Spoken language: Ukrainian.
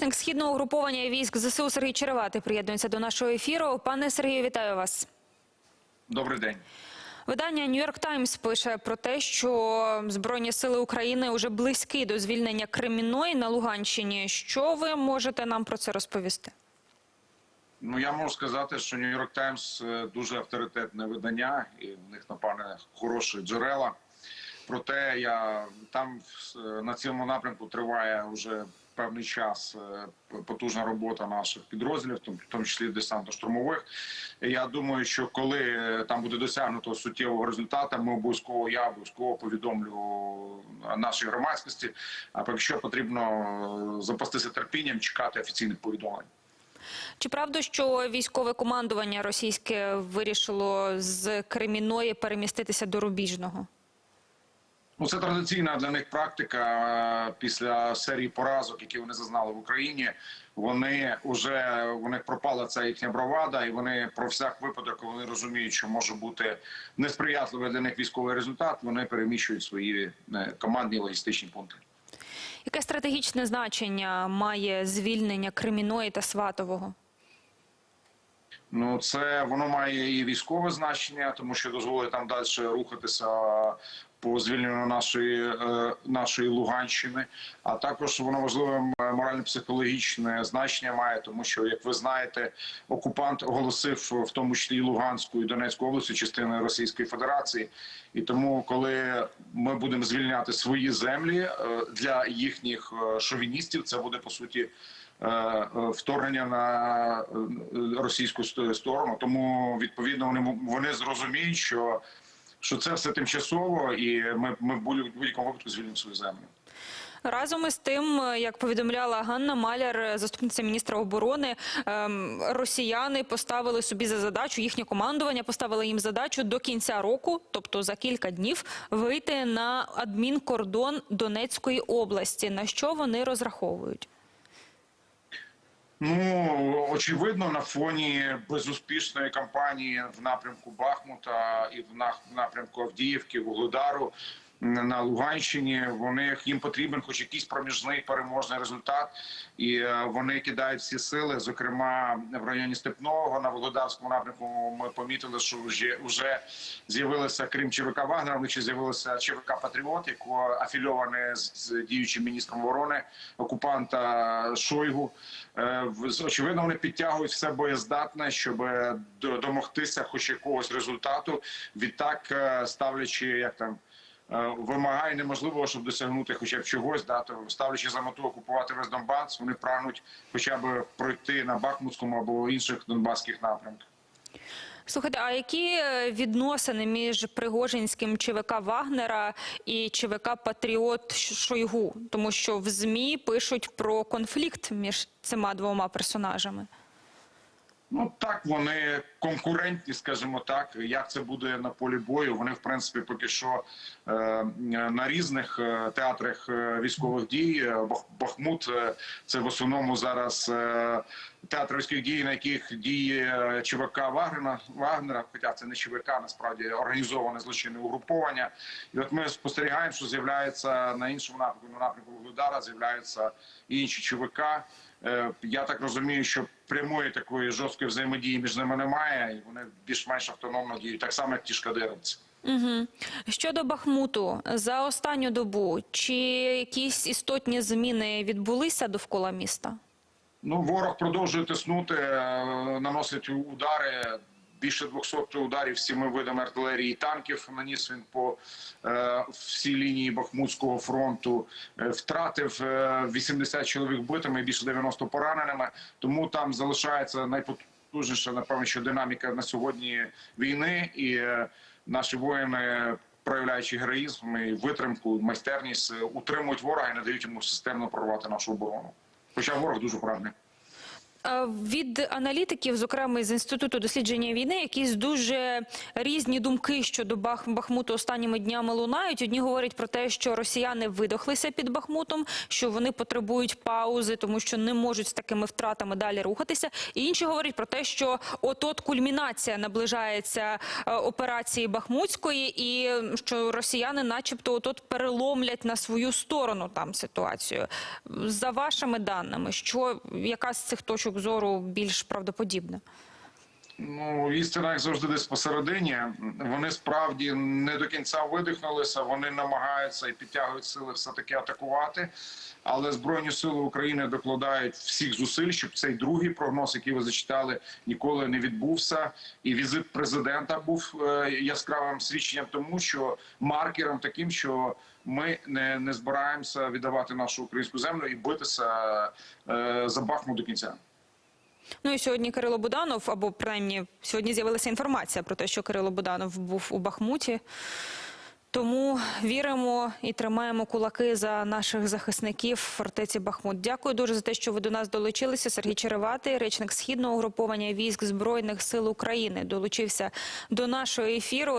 Речник східного угруповання військ ЗСУ Сергій Череватий приєднується до нашого ефіру. Пане Сергію, вітаю вас. Добрий день. Видання New York Times пише про те, що Збройні сили України вже близькі до звільнення Кремінної на Луганщині. Що ви можете нам про це розповісти? Ну я можу сказати, що New York Times е, дуже авторитетне видання, і в них напевне хороші джерела. Проте я там е, на цьому напрямку триває вже певний час е, потужна робота наших підрозділів, в тому- числі десантно-штурмових. Я думаю, що коли е, там буде досягнуто суттєвого результату, ми обов'язково я обов'язково повідомлю нашій громадськості. А поки що потрібно е, запастися терпінням, чекати офіційних повідомлень. Чи правда, що військове командування російське вирішило з Креміної переміститися до Рубіжного? Ну, це традиційна для них практика е, після серії поразок, які вони зазнали в Україні. Вони вже у них пропала ця їхня бравада, і вони про всяк випадок, коли вони розуміють, що може бути несприятливий для них військовий результат. Вони переміщують свої е, командні логістичні пункти. Яке стратегічне значення має звільнення Креміної та Сватового? Ну, це воно має і військове значення, тому що дозволить там далі рухатися по звільненню нашої е, нашої Луганщини. А також воно важливе морально-психологічне значення має, тому що, як ви знаєте, окупант оголосив в тому числі Луганську і Донецьку області частини Російської Федерації. І тому, коли ми будемо звільняти свої землі е, для їхніх е, шовіністів, це буде по суті вторгнення на російську сторону. Тому відповідно вони вони зрозуміють, що, що це все тимчасово, і ми, ми в будь- будь-якому випадку звільнимо свою землю. Разом із тим, як повідомляла Ганна Маляр, заступниця міністра оборони, ем, росіяни поставили собі за задачу, їхнє командування поставило їм задачу до кінця року, тобто за кілька днів, вийти на адмінкордон Донецької області. На що вони розраховують? Ну очевидно, на фоні безуспішної кампанії в напрямку Бахмута і в на- напрямку Авдіївки, Вугледару на Луганщині. Вони їм потрібен хоч якийсь проміжний переможний результат, і е, вони кидають всі сили. Зокрема, в районі Степного на Володарському напрямку ми помітили, що вже вже з'явилися крім ЧВК Вагнера, вони ще з'явилися ЧВК Патріот, яко афільоване з діючим міністром оборони окупанта Шойгу. Е, Очевидно, вони підтягують все боєздатне, щоб домогтися хоч якогось результату. Відтак е, ставлячи як там. Е, Вимагає неможливого, щоб досягнути хоча б чогось, да, то ставлячи за мету окупувати весь Донбас, вони прагнуть хоча б пройти на Бахмутському або інших донбаських напрямках. Слухайте, а які е, відносини між Пригожинським ЧВК Вагнера і ЧВК Патріот Шойгу? Тому що в ЗМІ пишуть про конфлікт між цими двома персонажами. Ну так вони конкурентні, скажімо так. Як це буде на полі бою? Вони в принципі поки що е, на різних е, театрах е, військових дій. Е, Бахмут це в основному зараз театр військових дій, на яких діє ЧВК Вагнера, Вагнера. Хоча це не ЧВК, насправді організоване злочинне угруповання. І от ми спостерігаємо, що з'являється на іншому напрямку, на напрямку Вугледара, з'являються інші ЧВК. Е, Я так розумію, що прямої такої жорсткої взаємодії між ними немає, і вони більш-менш автономно діють, так само як ті шкадировці. Угу. Щодо Бахмуту, за останню добу чи якісь істотні зміни відбулися довкола міста? Ну, ворог продовжує тиснути, е, наносить удари. Більше 200 ударів всіми видами артилерії і танків наніс він по е, всій лінії Бахмутського фронту. Е, втратив е, 80 чоловік битими і більше 90 пораненими. Тому там залишається найпотужніша, напевно, що динаміка на сьогодні війни. І е, наші воїни, проявляючи героїзм і витримку, майстерність, е, утримують ворога і не дають йому системно прорвати нашу оборону. Хоча ворог дуже прагне. Від аналітиків, зокрема з інституту дослідження війни, якісь дуже різні думки щодо Бах Бахмуту останніми днями лунають. Одні говорять про те, що росіяни видохлися під Бахмутом, що вони потребують паузи, тому що не можуть з такими втратами далі рухатися. І інші говорять про те, що от-от кульмінація наближається е, операції Бахмутської, і що росіяни, начебто, от-от переломлять на свою сторону там ситуацію. За вашими даними, що яка з цих точок зору більш правдоподібна? Ну, істина, як завжди, десь посередині. Вони справді не до кінця видихнулися. Вони намагаються і підтягують сили все таки атакувати. Але збройні сили України докладають всіх зусиль, щоб цей другий прогноз, який ви зачитали, ніколи не відбувся. І візит президента був е, яскравим свідченням тому, що маркером таким, що ми не, не збираємося віддавати нашу українську землю і битися е, за Бахмут до кінця. Ну і сьогодні Кирило Буданов, або принаймні сьогодні з'явилася інформація про те, що Кирило Буданов був у Бахмуті. Тому віримо і тримаємо кулаки за наших захисників фортеці Бахмут. Дякую дуже за те, що ви до нас долучилися. Сергій Череватий, речник східного угруповання військ збройних сил України, долучився до нашого ефіру.